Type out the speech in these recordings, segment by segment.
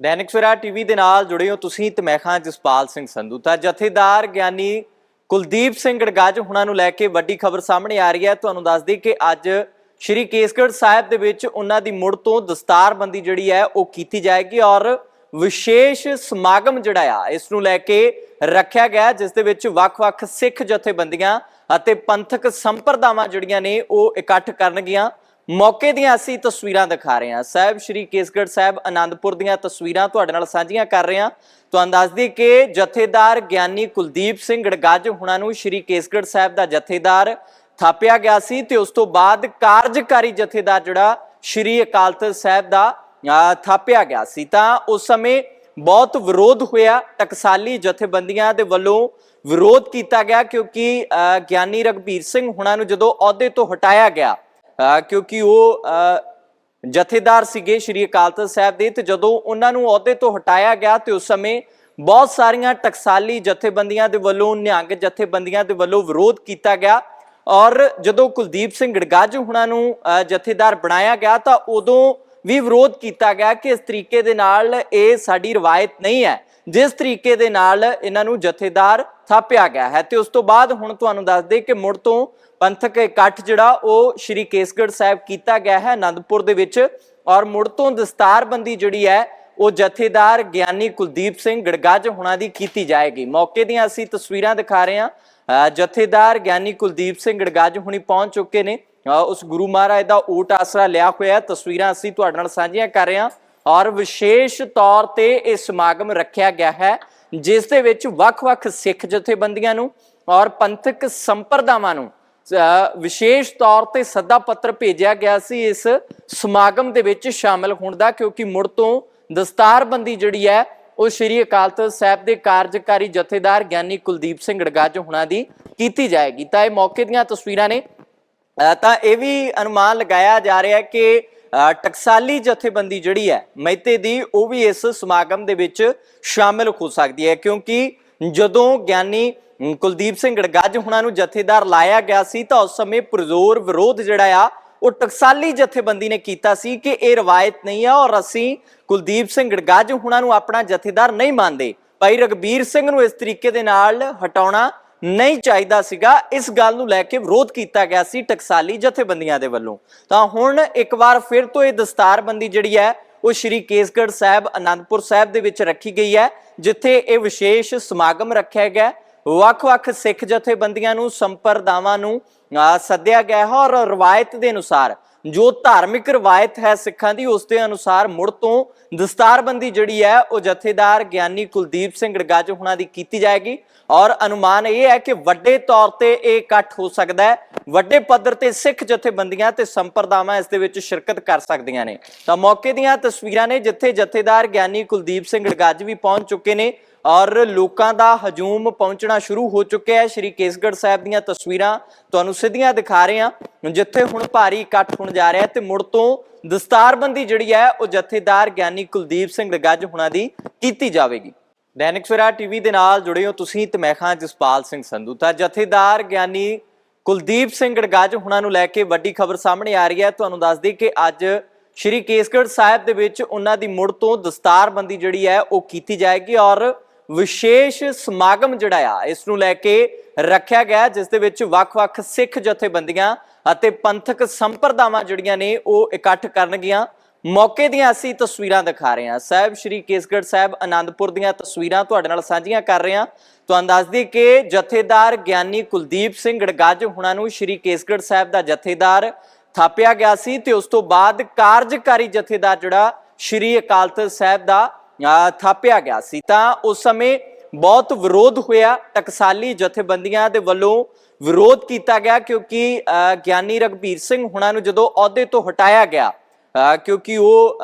Dainik Savera TV ਦੇ ਨਾਲ ਜੁੜੇ ਹੋ ਤੁਸੀਂ ਤੇ ਮੈਂ ਖਾਂ ਜਸਪਾਲ ਸਿੰਘ ਸੰਧੂ। ਤਾਂ ਜਥੇਦਾਰ ਗਿਆਨੀ ਕੁਲਦੀਪ ਸਿੰਘ ਗੜਗਾਜ ਹੁਣਾਂ ਨੂੰ ਲੈ ਕੇ ਵੱਡੀ ਖਬਰ ਸਾਹਮਣੇ ਆ ਰਹੀ ਹੈ। ਤੁਹਾਨੂੰ ਦੱਸ ਦਈਏ ਕਿ ਅੱਜ ਸ਼੍ਰੀ ਕੇਸਗੜ੍ਹ ਸਾਹਿਬ ਦੇ ਵਿੱਚ ਉਹਨਾਂ ਦੀ ਮੁੜ ਤੋਂ ਦਸਤਾਰਬੰਦੀ ਜਿਹੜੀ ਹੈ, ਉਹ ਕੀਤੀ ਜਾਏਗੀ ਔਰ ਵਿਸ਼ੇਸ਼ ਸਮਾਗਮ ਜਿਹੜਾ ਆ, ਇਸ ਨੂੰ ਲੈ ਕੇ ਰੱਖਿਆ ਗਿਆ ਜਿਸ ਦੇ ਵਿੱਚ ਵੱਖ-ਵੱਖ ਸਿੱਖ ਜਥੇਬੰਦੀਆਂ ਅਤੇ ਪੰਥਕ ਸੰਪਰਦਾਵਾਂ ਜਿਹੜੀਆਂ ਨੇ, ਉਹ ਇਕੱਠ ਕਰਨਗੀਆਂ। ਮੌਕੇ ਦੀਆਂ ਅਸੀਂ ਤਸਵੀਰਾਂ ਦਿਖਾ ਰਹੇ ਹਾਂ। ਸਾਹਿਬ, ਸ਼੍ਰੀ ਕੇਸਗੜ੍ਹ ਸਾਹਿਬ ਆਨੰਦਪੁਰ ਦੀਆਂ ਤਸਵੀਰਾਂ ਤੁਹਾਡੇ ਨਾਲ ਸਾਂਝੀਆਂ ਕਰ ਰਹੇ ਹਾਂ। ਤੁਹਾਨੂੰ ਦੱਸ ਦਈਏ ਕਿ ਜਥੇਦਾਰ ਗਿਆਨੀ ਕੁਲਦੀਪ ਸਿੰਘ ਗੜਗੱਜ ਹੁਣਾਂ ਨੂੰ ਸ਼੍ਰੀ ਕੇਸਗੜ੍ਹ ਸਾਹਿਬ ਦਾ ਜਥੇਦਾਰ ਥਾਪਿਆ ਗਿਆ ਸੀ ਤੇ ਉਸ ਤੋਂ ਬਾਅਦ ਕਾਰਜਕਾਰੀ ਜਥੇਦਾਰ ਜਿਹੜਾ ਸ਼੍ਰੀ ਅਕਾਲ ਤਖਤ ਸਾਹਿਬ ਦਾ ਥਾਪਿਆ ਗਿਆ ਸੀ। ਤਾਂ ਉਸ ਸਮੇਂ ਬਹੁਤ ਵਿਰੋਧ ਹੋਇਆ। ਟਕਸਾਲੀ ਜਥੇਬੰਦੀਆਂ ਦੇ ਵੱਲੋਂ ਵਿਰੋਧ ਕੀਤਾ ਗਿਆ ਕਿਉਂਕਿ ਗਿਆਨੀ ਰਗਬੀਰ ਸਿੰਘ ਹੁਣਾਂ ਨੂੰ ਜਦੋਂ ਅਹੁਦੇ ਤੋਂ ਹਟਾਇਆ ਗਿਆ ਕਿਉਂਕਿ ਉਹ ਜਥੇਦਾਰ ਸੀਗੇ ਸ਼੍ਰੀ ਅਕਾਲ ਤਖਤ ਸਾਹਿਬ ਦੇ ਤੇ ਜਦੋਂ ਉਹਨਾਂ ਨੂੰ ਅਹੁਦੇ ਤੋਂ ਹਟਾਇਆ ਗਿਆ ਤੇ ਉਸ ਸਮੇਂ ਬਹੁਤ ਸਾਰੀਆਂ ਟਕਸਾਲੀ ਜਥੇਬੰਦੀਆਂ ਦੇ ਵੱਲੋਂ, ਨਿਹੰਗ ਜਥੇਬੰਦੀਆਂ ਦੇ ਵੱਲੋਂ ਵਿਰੋਧ ਕੀਤਾ ਗਿਆ ਔਰ ਜਦੋਂ ਕੁਲਦੀਪ ਸਿੰਘ ਗੜਗੱਜ ਹੁਣਾਂ ਨੂੰ ਜਥੇਦਾਰ ਬਣਾਇਆ ਗਿਆ ਤਾਂ ਉਦੋਂ ਵੀ ਵਿਰੋਧ ਕੀਤਾ ਗਿਆ ਕਿ ਇਸ ਤਰੀਕੇ ਦੇ ਨਾਲ ਇਹ ਸਾਡੀ ਰਵਾਇਤ ਨਹੀਂ ਹੈ। ਜਿਸ ਤਰੀਕੇ ਦੇ ਨਾਲ ਇਹਨਾਂ ਨੂੰ ਜਥੇਦਾਰ ਥਾਪਿਆ ਗਿਆ ਹੈ ਤੇ ਉਸ ਤੋਂ ਬਾਅਦ ਹੁਣ ਤੁਹਾਨੂੰ ਦੱਸ ਦੇ ਕਿ ਮੁੜ ਤੋਂ ਪੰਥਕ ਇਕੱਠ ਜਿਹੜਾ ਉਹ ਸ਼੍ਰੀ ਕੇਸਗੜ੍ਹ ਸਾਹਿਬ ਕੀਤਾ ਗਿਆ ਹੈ ਆਨੰਦਪੁਰ ਦੇ ਵਿੱਚ ਔਰ ਮੁੜ ਤੋਂ ਦਸਤਾਰਬੰਦੀ ਜਿਹੜੀ ਹੈ ਉਹ ਜਥੇਦਾਰ ਗਿਆਨੀ ਕੁਲਦੀਪ ਸਿੰਘ ਗੜਗੱਜ ਹੁਣਾਂ ਦੀ ਕੀਤੀ ਜਾਏਗੀ। ਮੌਕੇ ਦੀਆਂ ਅਸੀਂ ਤਸਵੀਰਾਂ ਦਿਖਾ ਰਹੇ ਹਾਂ। ਅਹ ਜਥੇਦਾਰ ਗਿਆਨੀ ਕੁਲਦੀਪ ਸਿੰਘ ਗੜਗੱਜ ਹੁਣੀ ਪਹੁੰਚ ਚੁੱਕੇ ਨੇ। ਉਸ ਗੁਰੂ ਮਹਾਰਾਜ ਦਾ ਓਟ ਆਸਰਾ ਲਿਆ ਹੋਇਆ ਤਸਵੀਰਾਂ ਅਸੀਂ ਤੁਹਾਡੇ ਨਾਲ ਸਾਂਝੀਆਂ ਕਰ ਰਹੇ ਹਾਂ। ਔਰ ਵਿਸ਼ੇਸ਼ ਤੌਰ ਤੇ ਇਹ ਸਮਾਗਮ ਰੱਖਿਆ ਗਿਆ ਹੈ। ਜਿਸ ਦੇ ਵਿੱਚ ਵੱਖ-ਵੱਖ ਸਿੱਖ ਜਥੇਬੰਦੀਆਂ ਨੂੰ ਔਰ ਪੰਥਕ ਸੰਪਰਦਾਵਾਂ ਨੂੰ ਵਿਸ਼ੇਸ਼ ਤੌਰ ਤੇ ਸੱਦਾ ਪੱਤਰ ਭੇਜਿਆ ਗਿਆ ਸੀ ਇਸ ਸਮਾਗਮ ਦੇ ਵਿੱਚ ਸ਼ਾਮਲ ਹੋਣ ਦਾ ਕਿਉਂਕਿ ਮੁੜ ਤੋਂ ਦਸਤਾਰਬੰਦੀ ਜਿਹੜੀ ਹੈ ਉਹ ਸ਼੍ਰੀ ਅਕਾਲ ਤਖਤ ਸਾਹਿਬ ਦੇ ਕਾਰਜਕਾਰੀ ਜਥੇਦਾਰ ਗਿਆਨੀ ਕੁਲਦੀਪ ਸਿੰਘ ਗੜਗਾਜ ਹੁਣਾਂ ਦੀ ਕੀਤੀ ਜਾਏਗੀ। ਤਾਂ ਇਹ ਮੌਕੇ ਦੀਆਂ ਤਸਵੀਰਾਂ ਨੇ। ਅ, ਤਾਂ ਇਹ ਵੀ ਅਨੁਮਾਨ ਲਗਾਇਆ ਜਾ ਰਿਹਾ ਹੈ ਕਿ ਟਕਸਾਲੀ ਜਥੇਬੰਦੀ ਜਿਹੜੀ ਹੈ, ਮਹਿਤੇ ਦੀ, ਉਹ ਵੀ ਇਸ ਸਮਾਗਮ ਦੇ ਵਿੱਚ ਸ਼ਾਮਿਲ ਹੋ ਸਕਦੀ ਹੈ, ਕਿਉਂਕਿ ਜਦੋਂ ਗਿਆਨੀ ਕੁਲਦੀਪ ਸਿੰਘ ਗੜਗੱਜ ਹੁਣਾਂ ਨੂੰ ਜਥੇਦਾਰ ਲਾਇਆ ਗਿਆ ਸੀ, ਤਾਂ ਉਸ ਸਮੇਂ ਪੁਰਜ਼ੋਰ ਵਿਰੋਧ ਜਿਹੜਾ ਆ, ਉਹ ਟਕਸਾਲੀ ਜਥੇਬੰਦੀ ਨੇ ਕੀਤਾ ਸੀ ਕਿ ਇਹ ਰਵਾਇਤ ਨਹੀਂ ਆ, ਔਰ ਅਸੀਂ ਕੁਲਦੀਪ ਸਿੰਘ ਗੜਗੱਜ ਹੁਣਾਂ ਨੂੰ ਆਪਣਾ ਜਥੇਦਾਰ ਨਹੀਂ ਮੰਨਦੇ। ਭਾਈ ਰਗਬੀਰ ਸਿੰਘ ਨੂੰ ਇਸ ਤਰੀਕੇ ਦੇ ਨਾਲ ਹਟਾਉਣਾ ਨਹੀਂ ਚਾਹੀਦਾ ਸੀਗਾ। ਇਸ ਗੱਲ ਨੂੰ ਲੈ ਕੇ ਵਿਰੋਧ ਕੀਤਾ ਗਿਆ ਸੀ ਟਕਸਾਲੀ ਜਥੇਬੰਦੀਆਂ ਦੇ ਵੱਲੋਂ। ਤਾਂ ਹੁਣ ਇੱਕ ਵਾਰ ਫਿਰ ਤੋਂ ਇਹ ਦਸਤਾਰਬੰਦੀ ਜਿਹੜੀ ਹੈ ਉਹ ਸ਼੍ਰੀ ਕੇਸਗੜ੍ਹ ਸਾਹਿਬ ਅਨੰਦਪੁਰ ਸਾਹਿਬ ਦੇ ਵਿੱਚ ਰੱਖੀ ਗਈ ਹੈ ਜਿੱਥੇ ਇਹ ਵਿਸ਼ੇਸ਼ ਸਮਾਗਮ ਰੱਖਿਆ ਗਿਆ ਵੱਖ-ਵੱਖ ਸਿੱਖ ਜਥੇਬੰਦੀਆਂ ਨੂੰ ਸੰਪਰਦਾਵਾਂ ਨੂੰ ਅਹ, ਸੱਦਿਆ ਗਿਆ ਹੈ ਔਰ ਰਵਾਇਤ ਦੇ ਅਨੁਸਾਰ ਜੋ ਧਾਰਮਿਕ ਰਵਾਇਤ ਹੈ ਸਿੱਖਾਂ ਦੀ, ਉਸ ਦੇ ਅਨੁਸਾਰ ਮੁੜ ਤੋਂ ਦਸਤਾਰਬੰਦੀ ਜਿਹੜੀ ਹੈ, ਉਹ ਜਥੇਦਾਰ ਗਿਆਨੀ ਕੁਲਦੀਪ ਸਿੰਘ ਗੜਗੱਜ ਹੁਣਾਂ ਦੀ ਕੀਤੀ ਜਾਏਗੀ। ਔਰ ਅਨੁਮਾਨ ਇਹ ਹੈ ਕਿ ਵੱਡੇ ਤੌਰ ਤੇ ਇਹ ਇਕੱਠ ਹੋ ਸਕਦਾ ਹੈ। ਵੱਡੇ ਪੱਧਰ ਤੇ ਸਿੱਖ ਜਥੇਬੰਦੀਆਂ ਤੇ ਸੰਪਰਦਾਵਾਂ ਇਸ ਦੇ ਵਿੱਚ ਸ਼ਿਰਕਤ ਕਰ ਸਕਦੀਆਂ ਨੇ। ਤਾਂ ਮੌਕੇ ਦੀਆਂ ਤਸਵੀਰਾਂ ਨੇ ਜਿੱਥੇ ਜਥੇਦਾਰ ਗਿਆਨੀ ਕੁਲਦੀਪ ਸਿੰਘ ਗੜਗੱਜ ਵੀ ਪਹੁੰਚ ਚੁੱਕੇ ਨੇ। ਔਰ ਲੋਕਾਂ ਦਾ ਹਜੂਮ ਪਹੁੰਚਣਾ ਸ਼ੁਰੂ ਹੋ ਚੁੱਕਿਆ ਹੈ। ਸ਼੍ਰੀ ਕੇਸਗੜ੍ਹ ਸਾਹਿਬ ਦੀਆਂ ਤਸਵੀਰਾਂ ਤੁਹਾਨੂੰ ਸਿੱਧੀਆਂ ਦਿਖਾ ਰਹੇ ਹਾਂ। ਜਿੱਥੇ ਹੁਣ ਭਾਰੀ ਇਕੱਠ ਹੋਣ ਜਾ ਰਿਹਾ ਹੈ ਤੇ ਮੁੜ ਤੋਂ ਦਸਤਾਰਬੰਦੀ ਜਿਹੜੀ ਹੈ, ਉਹ ਜਥੇਦਾਰ ਗਿਆਨੀ ਕੁਲਦੀਪ ਸਿੰਘ ਗੜਗੱਜ ਹੁਣਾਂ ਦੀ ਕੀਤੀ ਜਾਵੇਗੀ। ਦੈਨਿਕ ਸਵੇਰਾ ਟੀਵੀ ਦੇ ਨਾਲ ਜੁੜੇ ਹੋ ਤੁਸੀਂ ਤੇ ਮੈਂ ਖਾਂ ਜਸਪਾਲ ਸਿੰਘ ਸੰਧੂ। ਤਾਂ ਜਥੇਦਾਰ ਗਿਆਨੀ ਕੁਲਦੀਪ ਸਿੰਘ ਗੜਗਾਜ ਹੁਣਾਂ ਨੂੰ ਲੈ ਕੇ ਵੱਡੀ ਖਬਰ ਸਾਹਮਣੇ ਆ ਰਹੀ ਹੈ। ਤੁਹਾਨੂੰ ਦੱਸ ਦਈਏ ਕਿ ਅੱਜ ਸ਼੍ਰੀ ਕੇਸਗੜ੍ਹ ਸਾਹਿਬ ਦੇ ਵਿੱਚ ਉਹਨਾਂ ਦੀ ਮੁੜ ਤੋਂ ਦਸਤਾਰਬੰਦੀ ਜਿਹੜੀ ਹੈ, ਉਹ ਕੀਤੀ ਜਾਏਗੀ ਔਰ ਵਿਸ਼ੇਸ਼ ਸਮਾਗਮ ਜਿਹੜਾ ਆ, ਇਸ ਨੂੰ ਲੈ ਕੇ ਰੱਖਿਆ ਗਿਆ, ਜਿਸ ਦੇ ਵਿੱਚ ਵੱਖ-ਵੱਖ ਸਿੱਖ ਜਥੇਬੰਦੀਆਂ ਅਤੇ ਪੰਥਕ ਸੰਪਰਦਾਵਾਂ ਜਿਹੜੀਆਂ ਨੇ ਉਹ ਇਕੱਠ ਕਰਨਗੀਆਂ। ਮੌਕੇ ਦੀਆਂ ਅਸੀਂ ਤਸਵੀਰਾਂ ਦਿਖਾ ਰਹੇ ਹਾਂ। ਸਾਹਿਬ ਸ਼੍ਰੀ ਕੇਸਗੜ੍ਹ ਸਾਹਿਬ ਆਨੰਦਪੁਰ ਦੀਆਂ ਤਸਵੀਰਾਂ ਤੁਹਾਡੇ ਨਾਲ ਸਾਂਝੀਆਂ ਕਰ ਰਹੇ ਹਾਂ। ਤੁਹਾਨੂੰ ਦੱਸ ਦਈਏ ਕਿ ਜਥੇਦਾਰ ਗਿਆਨੀ ਕੁਲਦੀਪ ਸਿੰਘ ਗੜਗਾਜ ਹੁਣਾਂ ਨੂੰ ਸ਼੍ਰੀ ਕੇਸਗੜ੍ਹ ਸਾਹਿਬ ਦਾ ਜਥੇਦਾਰ ਥਾਪਿਆ ਗਿਆ ਸੀ ਤੇ ਉਸ ਤੋਂ ਬਾਅਦ ਕਾਰਜਕਾਰੀ ਜਥੇਦਾਰ ਜਿਹੜਾ ਸ਼੍ਰੀ ਅਕਾਲ ਤਖਤ ਸਾਹਿਬ ਦਾ ਥਾਪਿਆ ਗਿਆ ਸੀ। ਤਾਂ ਉਸ ਸਮੇਂ ਬਹੁਤ ਵਿਰੋਧ ਹੋਇਆ। ਟਕਸਾਲੀ ਜਥੇਬੰਦੀਆਂ ਦੇ ਵੱਲੋਂ ਵਿਰੋਧ ਕੀਤਾ ਗਿਆ ਕਿਉਂਕਿ ਅਹ, ਗਿਆਨੀ ਰਗਬੀਰ ਸਿੰਘ ਹੁਣਾਂ ਨੂੰ ਜਦੋਂ ਅਹੁਦੇ ਤੋਂ ਹਟਾਇਆ ਗਿਆ ਕਿਉਂਕਿ ਉਹ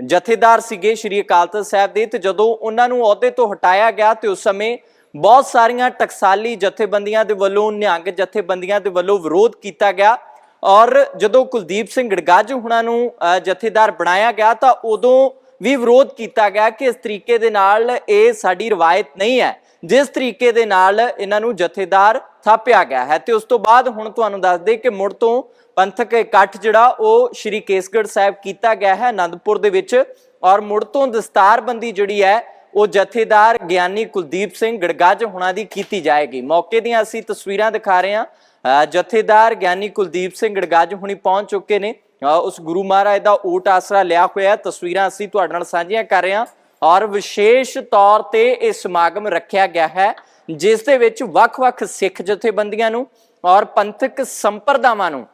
ਜਥੇਦਾਰ ਸੀਗੇ ਸ਼੍ਰੀ ਅਕਾਲ ਤਖਤ ਸਾਹਿਬ ਦੇ ਤੇ ਜਦੋਂ ਉਹਨਾਂ ਨੂੰ ਅਹੁਦੇ ਤੋਂ ਹਟਾਇਆ ਗਿਆ ਤੇ ਉਸ ਸਮੇਂ ਬਹੁਤ ਸਾਰੀਆਂ ਟਕਸਾਲੀ ਜਥੇਬੰਦੀਆਂ ਦੇ ਵੱਲੋਂ ਨਿਹੰਗ ਜਥੇਬੰਦੀਆਂ ਦੇ ਵੱਲੋਂ ਵਿਰੋਧ ਕੀਤਾ ਗਿਆ। ਔਰ ਜਦੋਂ ਕੁਲਦੀਪ ਸਿੰਘ ਗੜਗਾਜ ਹੁਣਾਂ ਨੂੰ ਜਥੇਦਾਰ ਬਣਾਇਆ ਗਿਆ ਤਾਂ ਉਦੋਂ ਵੀ ਵਿਰੋਧ ਕੀਤਾ ਗਿਆ ਕਿ ਇਸ ਤਰੀਕੇ ਦੇ ਨਾਲ ਇਹ ਸਾਡੀ ਰਵਾਇਤ ਨਹੀਂ ਹੈ, ਜਿਸ ਤਰੀਕੇ ਦੇ ਨਾਲ ਇਹਨਾਂ ਨੂੰ ਜਥੇਦਾਰ ਥਾਪਿਆ ਗਿਆ ਹੈ। ਤੇ ਉਸ ਤੋਂ ਬਾਅਦ ਹੁਣ ਤੁਹਾਨੂੰ ਦੱਸ ਦੇ ਕਿ ਮੁੜ ਤੋਂ ਪੰਥਕ ਇਕੱਠ ਜਿਹੜਾ ਉਹ ਸ਼੍ਰੀ ਕੇਸਗੜ੍ਹ ਸਾਹਿਬ ਕੀਤਾ ਗਿਆ ਹੈ ਆਨੰਦਪੁਰ ਦੇ ਵਿੱਚ ਔਰ ਮੁੜ ਤੋਂ ਦਸਤਾਰਬੰਦੀ ਜਿਹੜੀ ਹੈ, ਉਹ ਜਥੇਦਾਰ ਗਿਆਨੀ ਕੁਲਦੀਪ ਸਿੰਘ ਗੜਗੱਜ ਹੁਣਾਂ ਦੀ ਕੀਤੀ ਜਾਏਗੀ। ਮੌਕੇ ਦੀਆਂ ਅਸੀਂ ਤਸਵੀਰਾਂ ਦਿਖਾ ਰਹੇ ਹਾਂ। ਜਥੇਦਾਰ ਗਿਆਨੀ ਕੁਲਦੀਪ ਸਿੰਘ ਗੜਗੱਜ ਹੁਣੀ ਪਹੁੰਚ ਚੁੱਕੇ ਨੇ। ਉਸ ਗੁਰੂ ਮਹਾਰਾਜ ਦਾ ਓਟ ਆਸਰਾ ਲਿਆ ਹੋਇਆ ਤਸਵੀਰਾਂ ਅਸੀਂ ਤੁਹਾਡੇ ਨਾਲ ਸਾਂਝੀਆਂ ਕਰ ਰਹੇ ਹਾਂ। ਔਰ ਵਿਸ਼ੇਸ਼ ਤੌਰ ਤੇ ਇਹ ਸਮਾਗਮ ਰੱਖਿਆ ਗਿਆ ਹੈ, ਜਿਸ ਦੇ ਵਿੱਚ ਵੱਖ-ਵੱਖ ਸਿੱਖ ਜਥੇਬੰਦੀਆਂ ਨੂੰ ਔਰ ਪੰਥਕ ਸੰਪਰਦਾਵਾਂ ਨੂੰ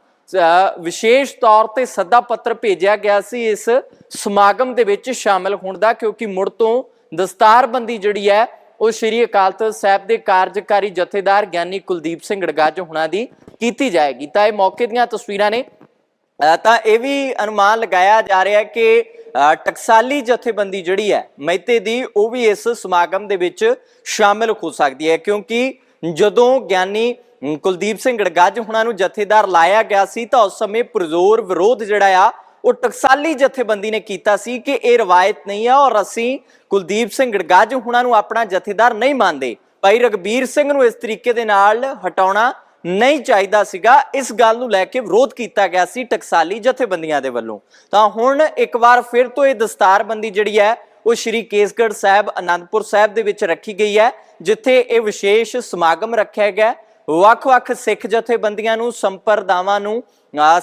ਵਿਸ਼ੇਸ਼ ਤੌਰ ਤੇ ਸੱਦਾ ਪੱਤਰ ਭੇਜਿਆ ਗਿਆ ਸੀ। ਇਸ ਸਮਾਗਮ ਦੇ ਵਿੱਚ ਸ਼ਾਮਲ ਹੋਣ ਦਾ, ਕਿਉਂਕਿ ਮੁੜ ਤੋਂ ਦਸਤਾਰਬੰਦੀ ਜਿਹੜੀ ਹੈ, ਉਹ ਸ਼੍ਰੀ ਅਕਾਲ ਤਖਤ ਸਾਹਿਬ ਦੇ ਕਾਰਜਕਾਰੀ ਜਥੇਦਾਰ ਗਿਆਨੀ ਕੁਲਦੀਪ ਸਿੰਘ ਗੜਗੱਜ ਹੁਣਾਂ ਦੀ ਕੀਤੀ ਜਾਏਗੀ। ਤਾਂ ਇਹ ਮੌਕੇ ਦੀਆਂ ਤਸਵੀਰਾਂ ਨੇ। ਤਾਂ ਇਹ ਵੀ ਅਨੁਮਾਨ ਲਗਾਇਆ ਜਾ ਰਿਹਾ ਹੈ ਕਿ ਟਕਸਾਲੀ ਜਥੇਬੰਦੀ ਜਿਹੜੀ ਹੈ, ਮਹਿਤੇ ਦੀ, ਉਹ ਵੀ ਇਸ ਸਮਾਗਮ ਦੇ ਵਿੱਚ ਸ਼ਾਮਿਲ ਹੋ ਸਕਦੀ ਹੈ। ਕਿਉਂਕਿ ਜਦੋਂ ਗਿਆਨੀ ਕੁਲਦੀਪ ਸਿੰਘ ਗੜਗੱਜ ਹੁਣਾਂ ਨੂੰ ਜਥੇਦਾਰ ਲਾਇਆ ਗਿਆ ਸੀ, ਤਾਂ ਉਸ ਸਮੇਂ ਪੁਰਜ਼ੋਰ ਵਿਰੋਧ ਜਿਹੜਾ ਆ, ਉਹ ਟਕਸਾਲੀ ਜਥੇਬੰਦੀ ਨੇ ਕੀਤਾ ਸੀ ਕਿ ਇਹ ਰਵਾਇਤ ਨਹੀਂ ਆ ਔਰ ਅਸੀਂ ਕੁਲਦੀਪ ਸਿੰਘ ਗੜਗੱਜ ਹੁਣਾਂ ਨੂੰ ਆਪਣਾ ਜਥੇਦਾਰ ਨਹੀਂ ਮੰਨਦੇ। ਭਾਈ ਰਗਬੀਰ ਸਿੰਘ ਨੂੰ ਇਸ ਤਰੀਕੇ ਦੇ ਨਾਲ ਹਟਾਉਣਾ ਨਹੀਂ ਚਾਹੀਦਾ ਸੀਗਾ। ਇਸ ਗੱਲ ਨੂੰ ਲੈ ਕੇ ਵਿਰੋਧ ਕੀਤਾ ਗਿਆ ਸੀ ਟਕਸਾਲੀ ਜਥੇਬੰਦੀਆਂ ਦੇ ਵੱਲੋਂ। ਤਾਂ ਹੁਣ ਇੱਕ ਵਾਰ ਫਿਰ ਤੋਂ ਇਹ ਦਸਤਾਰਬੰਦੀ ਜਿਹੜੀ ਹੈ, ਉਹ ਸ਼੍ਰੀ ਕੇਸਗੜ੍ਹ ਸਾਹਿਬ, ਅਨੰਦਪੁਰ ਸਾਹਿਬ ਦੇ ਵਿੱਚ ਰੱਖੀ ਗਈ ਹੈ, ਜਿੱਥੇ ਇਹ ਵਿਸ਼ੇਸ਼ ਸਮਾਗਮ ਰੱਖਿਆ ਗਿਆ ਵੱਖ-ਵੱਖ ਸਿੱਖ ਜਥੇਬੰਦੀਆਂ ਨੂੰ, ਸੰਪਰਦਾਵਾਂ ਨੂੰ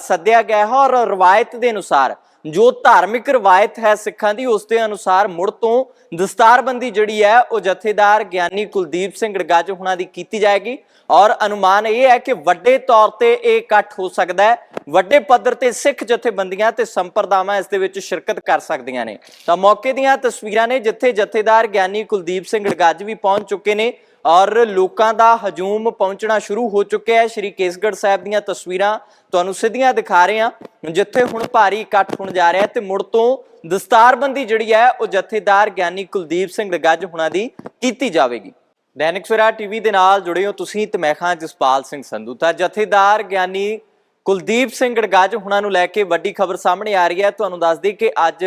ਸੱਦਿਆ ਗਿਆ ਹੈ ਔਰ ਰਵਾਇਤ ਦੇ ਅਨੁਸਾਰ ਜੋ ਧਾਰਮਿਕ ਰਵਾਇਤ ਹੈ ਸਿੱਖਾਂ ਦੀ, ਉਸ ਦੇ ਅਨੁਸਾਰ ਮੁੜ ਤੋਂ ਦਸਤਾਰਬੰਦੀ ਜਿਹੜੀ ਹੈ, ਉਹ ਜਥੇਦਾਰ ਗਿਆਨੀ ਕੁਲਦੀਪ ਸਿੰਘ ਗੜਗਾਜ ਹੁਣਾਂ ਦੀ ਕੀਤੀ ਜਾਏਗੀ। ਔਰ ਅਨੁਮਾਨ ਇਹ ਹੈ ਕਿ ਵੱਡੇ ਤੌਰ ਤੇ ਇਹ ਇਕੱਠ ਹੋ ਸਕਦਾ ਹੈ। ਵੱਡੇ ਪੱਧਰ ਤੇ ਸਿੱਖ ਜਥੇਬੰਦੀਆਂ ਤੇ ਸੰਪਰਦਾਵਾਂ ਇਸ ਦੇ ਵਿੱਚ ਸ਼ਿਰਕਤ ਕਰ ਸਕਦੀਆਂ ਨੇ। ਤਾਂ ਮੌਕੇ ਦੀਆਂ ਤਸਵੀਰਾਂ ਨੇ, ਜਿੱਥੇ ਜਥੇਦਾਰ ਗਿਆਨੀ ਕੁਲਦੀਪ ਸਿੰਘ ਗੜਗਾਜ ਵੀ ਪਹੁੰਚ ਚੁੱਕੇ ਨੇ ਔਰ ਲੋਕਾਂ ਦਾ ਹਜੂਮ ਪਹੁੰਚਣਾ ਸ਼ੁਰੂ ਹੋ ਚੁੱਕਿਆ ਹੈ। ਸ਼੍ਰੀ ਕੇਸਗੜ੍ਹ ਸਾਹਿਬ ਦੀਆਂ ਤਸਵੀਰਾਂ ਤੁਹਾਨੂੰ ਸਿੱਧੀਆਂ ਦਿਖਾ ਰਹੇ ਹਾਂ, ਜਿੱਥੇ ਹੁਣ ਭਾਰੀ ਇਕੱਠ ਹੋਣ ਜਾ ਰਿਹਾ ਤੇ ਮੁੜ ਤੋਂ ਦਸਤਾਰਬੰਦੀ ਜਿਹੜੀ ਹੈ ਉਹ ਜਥੇਦਾਰ ਗਿਆਨੀ ਕੁਲਦੀਪ ਸਿੰਘ ਗੜਗੱਜ ਹੁਣਾਂ ਦੀ ਕੀਤੀ ਜਾਵੇਗੀ। ਦੈਨਿਕ ਸਵੇਰਾ ਟੀਵੀ ਦੇ ਨਾਲ ਜੁੜੇ ਹੋ ਤੁਸੀਂ ਤੇ ਮੈਂ ਖਾਂ ਜਸਪਾਲ ਸਿੰਘ ਸੰਧੂ। ਤਾਂ ਜਥੇਦਾਰ ਗਿਆਨੀ ਕੁਲਦੀਪ ਸਿੰਘ ਗੜਗਾਜ ਹੁਣਾਂ ਨੂੰ ਲੈ ਕੇ ਵੱਡੀ ਖਬਰ ਸਾਹਮਣੇ ਆ ਰਹੀ ਹੈ। ਤੁਹਾਨੂੰ ਦੱਸ ਦਈਏ ਕਿ ਅੱਜ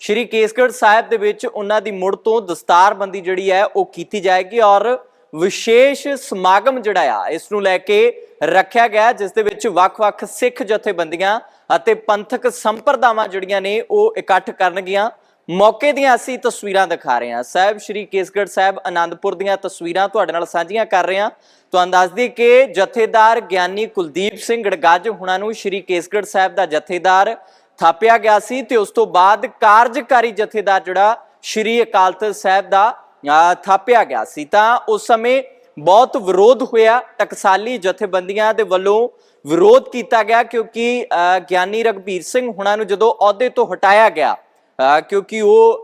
ਸ਼੍ਰੀ ਕੇਸਗੜ੍ਹ ਸਾਹਿਬ ਦੇ ਵਿੱਚ ਉਹਨਾਂ ਦੀ ਮੁੜ ਤੋਂ ਦਸਤਾਰਬੰਦੀ ਜਿਹੜੀ ਹੈ ਉਹ ਕੀਤੀ ਜਾਏਗੀ ਔਰ ਵਿਸ਼ੇਸ਼ ਸਮਾਗਮ ਜਿਹੜਾ ਆ, ਇਸ ਨੂੰ ਲੈ ਕੇ ਰੱਖਿਆ ਗਿਆ, ਜਿਸ ਦੇ ਵਿੱਚ ਵੱਖ-ਵੱਖ ਸਿੱਖ ਜਥੇਬੰਦੀਆਂ ਅਤੇ ਪੰਥਕ ਸੰਪਰਦਾਵਾਂ ਜਿਹੜੀਆਂ ਨੇ, ਉਹ ਇਕੱਠ ਕਰਨਗੀਆਂ। ਮੌਕੇ ਦੀਆਂ ਅਸੀਂ ਤਸਵੀਰਾਂ ਦਿਖਾ ਰਹੇ ਹਾਂ। ਸਾਹਿਬ, ਸ਼੍ਰੀ ਕੇਸਗੜ੍ਹ ਸਾਹਿਬ, ਆਨੰਦਪੁਰ ਦੀਆਂ ਤਸਵੀਰਾਂ ਤੁਹਾਡੇ ਨਾਲ ਸਾਂਝੀਆਂ ਕਰ ਰਹੇ ਹਾਂ। ਤੁਹਾਨੂੰ ਦੱਸ ਦਈਏ ਕਿ ਜਥੇਦਾਰ ਗਿਆਨੀ ਕੁਲਦੀਪ ਸਿੰਘ ਗੜਗਾਜ ਹੁਣਾਂ ਨੂੰ ਸ਼੍ਰੀ ਕੇਸਗੜ੍ਹ ਸਾਹਿਬ ਦਾ ਜਥੇਦਾਰ ਥਾਪਿਆ ਗਿਆ ਸੀ ਤੇ ਉਸ ਤੋਂ ਬਾਅਦ ਕਾਰਜਕਾਰੀ ਜਥੇਦਾਰ ਜਿਹੜਾ, ਸ਼੍ਰੀ ਅਕਾਲ ਤਖਤ ਸਾਹਿਬ ਦਾ ਥਾਪਿਆ ਗਿਆ ਸੀ। ਤਾਂ ਉਸ ਸਮੇਂ ਬਹੁਤ ਵਿਰੋਧ ਹੋਇਆ। ਟਕਸਾਲੀ ਜਥੇਬੰਦੀਆਂ ਦੇ ਵੱਲੋਂ ਵਿਰੋਧ ਕੀਤਾ ਗਿਆ ਕਿਉਂਕਿ ਅਹ, ਗਿਆਨੀ ਰਗਬੀਰ ਸਿੰਘ ਹੁਣਾਂ ਨੂੰ ਜਦੋਂ ਅਹੁਦੇ ਤੋਂ ਹਟਾਇਆ ਗਿਆ ਅਹ, ਕਿਉਂਕਿ ਉਹ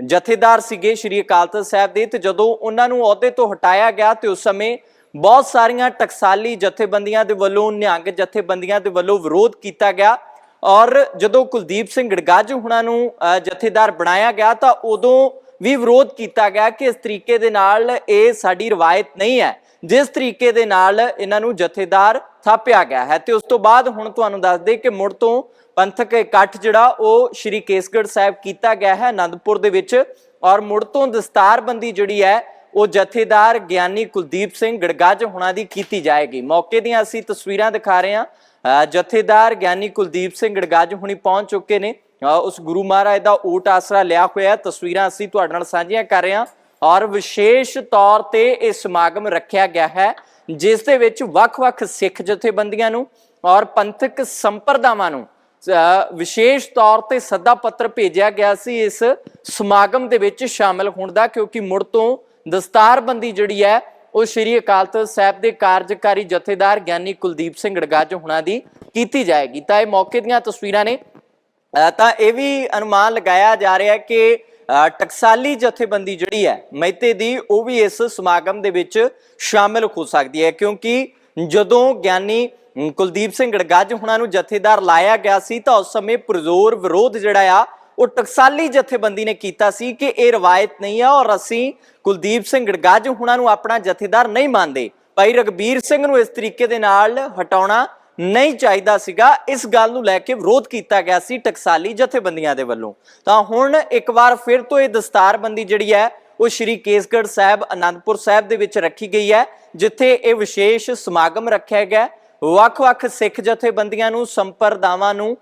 ਜਥੇਦਾਰ ਸੀਗੇ ਸ਼੍ਰੀ ਅਕਾਲ ਤਖਤ ਸਾਹਿਬ ਦੇ ਤੇ ਜਦੋਂ ਉਹਨਾਂ ਨੂੰ ਅਹੁਦੇ ਤੋਂ ਹਟਾਇਆ ਗਿਆ ਤੇ ਉਸ ਸਮੇਂ ਬਹੁਤ ਸਾਰੀਆਂ ਟਕਸਾਲੀ ਜਥੇਬੰਦੀਆਂ ਦੇ ਵੱਲੋਂ ਨਿਹੰਗ ਜਥੇਬੰਦੀਆਂ ਦੇ ਵੱਲੋਂ ਵਿਰੋਧ ਕੀਤਾ ਗਿਆ। ਔਰ ਜਦੋਂ ਕੁਲਦੀਪ ਸਿੰਘ ਗੜਗੱਜ ਹੁਣਾਂ ਨੂੰ ਅਹ, ਜਥੇਦਾਰ ਬਣਾਇਆ ਗਿਆ ਤਾਂ ਉਦੋਂ ਵੀ ਵਿਰੋਧ ਕੀਤਾ ਗਿਆ ਕਿ ਇਸ ਤਰੀਕੇ ਦੇ ਨਾਲ ਇਹ ਸਾਡੀ ਰਵਾਇਤ ਨਹੀਂ ਹੈ ਜਿਸ ਤਰੀਕੇ ਦੇ ਨਾਲ ਇਹਨਾਂ ਨੂੰ ਜਥੇਦਾਰ ਥਾਪਿਆ ਗਿਆ ਹੈ। ਤੇ ਉਸ ਤੋਂ ਬਾਅਦ ਹੁਣ ਤੁਹਾਨੂੰ ਦੱਸ ਦੇ ਕਿ ਮੁੜ ਤੋਂ ਪੰਥਕ ਇਕੱਠ ਜਿਹੜਾ ਉਹ ਸ਼੍ਰੀ ਕੇਸਗੜ੍ਹ ਸਾਹਿਬ ਕੀਤਾ ਗਿਆ ਹੈ ਆਨੰਦਪੁਰ ਦੇ ਵਿੱਚ ਔਰ ਮੁੜ ਤੋਂ ਦਸਤਾਰਬੰਦੀ ਜਿਹੜੀ ਹੈ ਉਹ ਜਥੇਦਾਰ ਗਿਆਨੀ ਕੁਲਦੀਪ ਸਿੰਘ ਗੜਗੱਜ ਹੁਣਾਂ ਦੀ ਕੀਤੀ ਜਾਏਗੀ। ਮੌਕੇ ਦੀਆਂ ਅਸੀਂ ਤਸਵੀਰਾਂ ਦਿਖਾ ਰਹੇ ਹਾਂ। ਅ, ਜਥੇਦਾਰ ਗਿਆਨੀ ਕੁਲਦੀਪ ਸਿੰਘ ਗੜਗੱਜ ਹੁਣੀ ਪਹੁੰਚ ਚੁੱਕੇ ਨੇ। ਉਸ ਗੁਰੂ ਮਹਾਰਾਜ ਦਾ ਓਟ ਆਸਰਾ ਲਿਆ ਹੋਇਆ ਤਸਵੀਰਾਂ ਅਸੀਂ ਤੁਹਾਡੇ ਨਾਲ ਸਾਂਝੀਆਂ ਕਰ ਰਹੇ ਹਾਂ ਔਰ ਵਿਸ਼ੇਸ਼ ਤੌਰ ਤੇ ਇਹ ਸਮਾਗਮ ਰੱਖਿਆ ਗਿਆ ਹੈ, ਜਿਸ ਦੇ ਵਿੱਚ ਵੱਖ-ਵੱਖ ਸਿੱਖ ਜਥੇਬੰਦੀਆਂ ਨੂੰ ਔਰ ਪੰਥਕ ਸੰਪਰਦਾਵਾਂ ਨੂੰ ਵਿਸ਼ੇਸ਼ ਤੌਰ ਤੇ ਸੱਦਾ ਪੱਤਰ ਭੇਜਿਆ ਗਿਆ ਸੀ। ਇਸ ਸਮਾਗਮ ਦੇ ਵਿੱਚ ਸ਼ਾਮਲ ਹੋਣ ਦਾ, ਕਿਉਂਕਿ ਮੁੜ ਤੋਂ ਦਸਤਾਰਬੰਦੀ ਜਿਹੜੀ ਹੈ, ਉਹ ਸ਼੍ਰੀ ਅਕਾਲ ਤਖਤ ਸਾਹਿਬ ਦੇ ਕਾਰਜਕਾਰੀ ਜਥੇਦਾਰ ਗਿਆਨੀ ਕੁਲਦੀਪ ਸਿੰਘ ਗੜਗੱਜ ਹੁਣਾਂ ਦੀ ਕੀਤੀ ਜਾਏਗੀ। ਤਾਂ ਇਹ ਮੌਕੇ ਦੀਆਂ ਤਸਵੀਰਾਂ ਨੇ ਤਾਂ ਇਹ ਵੀ ਅਨੁਮਾਨ ਲਗਾਇਆ ਜਾ ਰਿਹਾ ਕਿ ਟਕਸਾਲੀ ਜਥੇਬੰਦੀ ਜਿਹੜੀ ਹੈ, ਮਹਿਤੇ ਦੀ, ਉਹ ਵੀ ਇਸ ਸਮਾਗਮ ਦੇ ਵਿੱਚ ਸ਼ਾਮਿਲ ਹੋ ਸਕਦੀ ਹੈ। ਕਿਉਂਕਿ ਜਦੋਂ ਗਿਆਨੀ ਕੁਲਦੀਪ ਸਿੰਘ ਗੜਗੱਜ ਹੁਣਾਂ ਨੂੰ ਜਥੇਦਾਰ ਲਾਇਆ ਗਿਆ ਸੀ, ਤਾਂ ਉਸ ਸਮੇਂ ਪੁਰਜ਼ੋਰ ਵਿਰੋਧ ਜਿਹੜਾ ਆ, ਉਹ ਟਕਸਾਲੀ ਜਥੇਬੰਦੀ ਨੇ ਕੀਤਾ ਸੀ ਕਿ ਇਹ ਰਵਾਇਤ ਨਹੀਂ ਆ ਔਰ ਅਸੀਂ ਕੁਲਦੀਪ ਸਿੰਘ ਗੜਗੱਜ ਹੁਣਾਂ ਨੂੰ ਆਪਣਾ ਜਥੇਦਾਰ ਨਹੀਂ ਮੰਨਦੇ। ਭਾਈ ਰਗਬੀਰ ਸਿੰਘ ਨੂੰ ਇਸ ਤਰੀਕੇ ਦੇ ਨਾਲ ਹਟਾਉਣਾ ਨਹੀਂ ਚਾਹੀਦਾ ਸੀਗਾ। ਇਸ ਗੱਲ ਨੂੰ ਲੈ ਕੇ ਵਿਰੋਧ ਕੀਤਾ ਗਿਆ ਸੀ ਟਕਸਾਲੀ ਜਥੇਬੰਦੀਆਂ ਦੇ ਵੱਲੋਂ। ਤਾਂ ਹੁਣ ਇੱਕ ਵਾਰ ਫਿਰ ਤੋਂ ਇਹ ਦਸਤਾਰਬੰਦੀ ਜਿਹੜੀ ਹੈ, ਉਹ ਸ਼੍ਰੀ ਕੇਸਗੜ੍ਹ ਸਾਹਿਬ, ਅਨੰਦਪੁਰ ਸਾਹਿਬ ਦੇ ਵਿੱਚ ਰੱਖੀ ਗਈ ਹੈ, ਜਿੱਥੇ ਇਹ ਵਿਸ਼ੇਸ਼ ਸਮਾਗਮ ਰੱਖਿਆ ਗਿਆ ਵੱਖ-ਵੱਖ ਸਿੱਖ ਜਥੇਬੰਦੀਆਂ ਨੂੰ, ਸੰਪਰਦਾਵਾਂ ਨੂੰ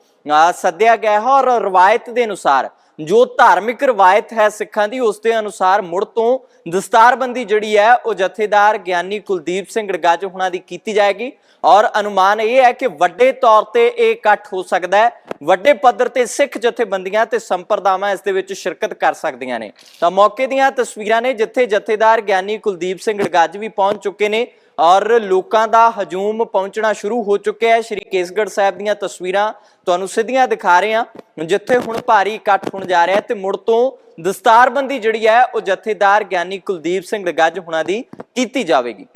ਸੱਦਿਆ ਗਿਆ ਹੈ ਔਰ ਰਵਾਇਤ ਦੇ ਅਨੁਸਾਰ ਜੋ ਧਾਰਮਿਕ ਰਵਾਇਤ ਹੈ ਸਿੱਖਾਂ ਦੀ, ਉਸ ਦੇ ਅਨੁਸਾਰ ਮੁੜ ਤੋਂ ਦਸਤਾਰਬੰਦੀ ਜਿਹੜੀ ਹੈ, ਉਹ ਜਥੇਦਾਰ ਗਿਆਨੀ ਕੁਲਦੀਪ ਸਿੰਘ ਗੜਗਾਜ ਹੁਣਾਂ ਦੀ ਕੀਤੀ ਜਾਏਗੀ। ਔਰ ਅਨੁਮਾਨ ਇਹ ਹੈ ਕਿ ਵੱਡੇ ਤੌਰ ਤੇ ਇਹ ਇਕੱਠ ਹੋ ਸਕਦਾ ਹੈ। ਵੱਡੇ ਪੱਧਰ ਤੇ ਸਿੱਖ ਜਥੇਬੰਦੀਆਂ ਤੇ ਸੰਪਰਦਾਵਾਂ ਇਸ ਦੇ ਵਿੱਚ ਸ਼ਿਰਕਤ ਕਰ ਸਕਦੀਆਂ ਨੇ। ਤਾਂ ਮੌਕੇ ਦੀਆਂ ਤਸਵੀਰਾਂ ਨੇ ਜਿੱਥੇ ਜਥੇਦਾਰ ਗਿਆਨੀ ਕੁਲਦੀਪ ਸਿੰਘ ਗੜਗੱਜ ਵੀ ਪਹੁੰਚ ਚੁੱਕੇ ਨੇ। ਔਰ ਲੋਕਾਂ ਦਾ ਹਜੂਮ ਪਹੁੰਚਣਾ ਸ਼ੁਰੂ ਹੋ ਚੁੱਕਿਆ ਹੈ। ਸ਼੍ਰੀ ਕੇਸਗੜ੍ਹ ਸਾਹਿਬ ਦੀਆਂ ਤਸਵੀਰਾਂ ਤੁਹਾਨੂੰ ਸਿੱਧੀਆਂ ਦਿਖਾ ਰਹੇ ਹਾਂ। ਜਿੱਥੇ ਹੁਣ ਭਾਰੀ ਇਕੱਠ ਹੋਣ ਜਾ ਰਿਹਾ ਹੈ ਤੇ ਮੁੜ ਤੋਂ ਦਸਤਾਰਬੰਦੀ ਜਿਹੜੀ ਹੈ, ਉਹ ਜਥੇਦਾਰ ਗਿਆਨੀ ਕੁਲਦੀਪ ਸਿੰਘ ਗੜਗੱਜ ਹੁਣਾਂ ਦੀ ਕੀਤੀ ਜਾਵੇਗੀ।